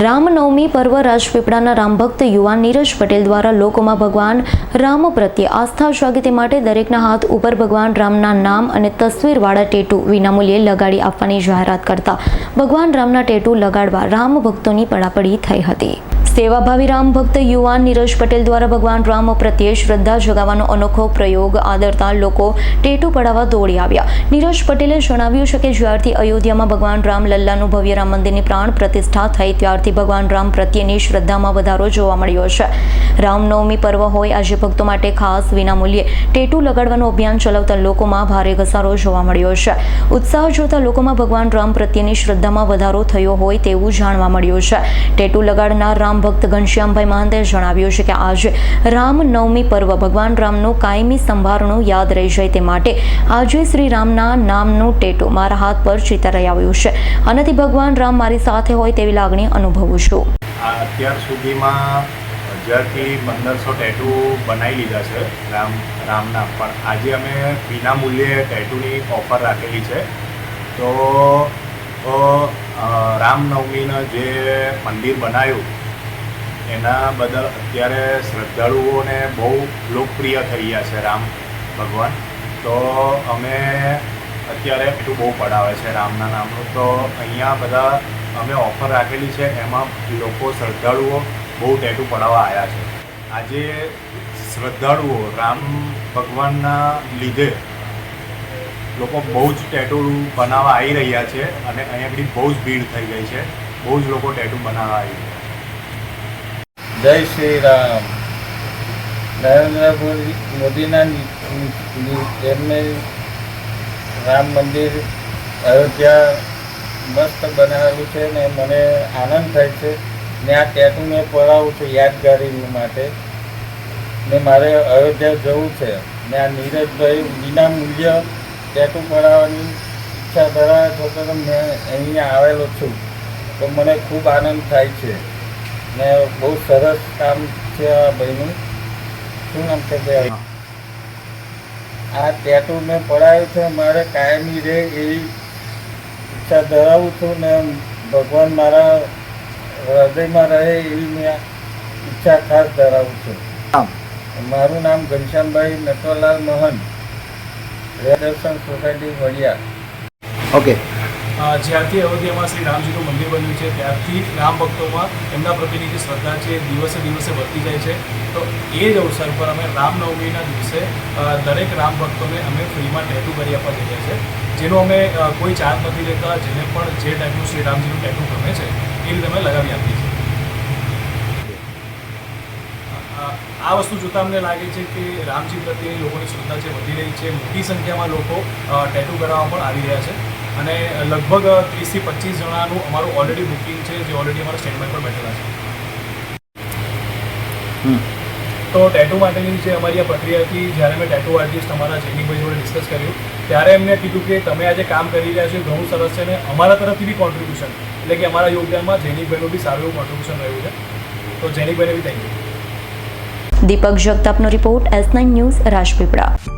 રામનવમી પર્વ રાજપીપળાના રામભક્ત યુવાન નીરજ પટેલ દ્વારા લોકોમાં ભગવાન રામ પ્રત્યે આસ્થા જાગે તે માટે દરેકના હાથ ઉપર ભગવાન રામના નામ અને તસવીરવાળા ટેટુ વિનામૂલ્યે લગાડી આપવાની જાહેરાત કરતા ભગવાન રામના ટેટુ લગાડવા રામ ભક્તોની પડાપડી થઈ હતી. સેવાભાવી રામ ભક્ત યુવાન નીરજ પટેલ દ્વારા ભગવાન રામ પ્રત્યે શ્રદ્ધા જગાવવાનો અનોખો પ્રયોગ આદરતા લોકો ટેટુ પડાવવા દોડી આવ્યા. નીરજ પટેલે જણાવ્યું છે કે જ્યારથી અયોધ્યામાં ભગવાન રામ લલ્લાનું ભવ્ય રામ મંદિરની પ્રાણ પ્રતિષ્ઠા થઈ, ત્યારથી ભગવાન રામ પ્રત્યેની શ્રદ્ધામાં વધારો જોવા મળ્યો છે. રામનવમી પર્વ હોય, આજે ભક્તો માટે ખાસ વિનામૂલ્યે ટેટુ લગાડવાનું અભિયાન ચલાવતા લોકોમાં ભારે ઘસારો જોવા મળ્યો છે. ઉત્સાહ જોતા લોકોમાં ભગવાન રામ પ્રત્યેની શ્રદ્ધામાં વધારો થયો હોય તેવું જાણવા મળ્યું છે. ટેટુ લગાડનાર રામ ભક્ત ઘનશ્યામભાઈ મહંતે જણાવ્યું છે કે આજે રામ નવમી પર્વ ભગવાન રામનું કાયમી સંભારણું યાદ રહી જાય તે માટે આજે શ્રી રામના નામનું ટેટુ મારા હાથ પર ચિતરાઈ આવ્યું છે. આનાથી ભગવાન રામ મારી સાથે હોય તેવી લાગણી અનુભવું છું. અત્યાર સુધીમાં હજારથી પંદરસો ટેટુ બનાવી લીધા છે રામ, રામના. પણ આજે અમે વિના મૂલ્યે ટેટુની ઓફર રાખેલી છે. તો રામનવમીનું જે મંદિર બનાવ્યું એના બદલ અત્યારે શ્રદ્ધાળુઓને બહુ લોકપ્રિય થઈ ગયા છે રામ ભગવાન. તો અમે અત્યારે એટલું બહુ પડાવે છે રામના નામનું. તો અહીંયા બધા અમે ઓફર રાખેલી છે, એમાં લોકો શ્રદ્ધાળુઓ બહુ ટેટુ પડાવવા આવ્યા છે. આજે શ્રદ્ધાળુઓ રામ ભગવાનના લીધે લોકો બહુ જ ટેટુ બનાવવા આવી રહ્યા છે અને અહીંયા આગળ બહુ જ ભીડ થઈ ગઈ છે. બહુ જ લોકો ટેટુ બનાવવા આવી જય શ્રી રામ નરેન્દ્ર મોદીના રામ મંદિર અયોધ્યા મસ્ત બનાવેલું છે ને મને આનંદ થાય છે. ને આ ટેટુ મેં પડાવું છું યાદગારી માટે. ને મારે અયોધ્યા જવું છે. ને આ નીરજભાઈ વિના મૂલ્ય ટેટુ પડાવવાની ઈચ્છા ધરાવે તો મેં અહીંયા આવેલો છું. તો મને ખૂબ આનંદ થાય છે. ને બહુ સરસ કામ છે આ ભાઈનું શું નામ છે ભાઈ આ ટેટો મેં પડાવ્યું છે મારે કાયમી રહે એવી ઈચ્છા ધરાવું છું ને ભગવાન મારા હૃદયમાં રહે એવી મેં ઈચ્છા ખાસ ધરાવું છું. મારું નામ ઘનશ્યામભાઈ નટવરલાલ મોહન. રેડર્શન સોસાયટી વડિયા. ઓકે જ્યારથી અયોધ્યામાં શ્રી રામજીનું મંદિર બન્યું છે, ત્યારથી રામ ભક્તોમાં એમના પ્રત્યેની જે શ્રદ્ધા છે, દિવસે દિવસે વધતી જાય છે. તો એ જ અવસર પર અમે રામનવમીના દિવસે દરેક રામ ભક્તોને અમે ફ્રીમાં ટેટુ કરી આપવા જઈએ છીએ. જેનો અમે કોઈ ચાર્જ નથી લેતા, જેને પણ જે ટાઈપનું શ્રી રામજીનું ટેટુ ગમે છે, એ રીતે અમે લગાવી આપીએ છીએ. આ વસ્તુ જોતાં અમને લાગે છે કે રામજી પ્રત્યેની લોકોની શ્રદ્ધા છે વધી રહી છે, મોટી સંખ્યામાં લોકો ટેટુ કરાવવા પણ આવી રહ્યા છે. અને લગભગ ત્રીસથી પચીસ જણાનું અમારું ઓલરેડી બુકિંગ છે જે ઓલરેડી અમારા સ્ટેન્ડબાય પર બેઠેલા છે. હમ. તો ટેટુ માટેની જે અમારી આ પ્રક્રિયા હતી જ્યારે મેં ટેટુ આર્ટિસ્ટ અમારા જૈનિકભાઈ જોડે ડિસ્કસ કર્યું ત્યારે એમને કીધું કે તમે આજે કામ કરી રહ્યા છો ઘણું સરસ છે અને અમારા તરફથી બી કોન્ટ્રીબ્યુશન એટલે કે અમારા યોગદાનમાં જૈનિકભાઈનું બી સારું એવું કોન્ટ્રીબ્યુશન રહ્યું છે. તો જૈનિકભાઈને બી thank you Deepak જગતાપનો report S nine news Rajpipla.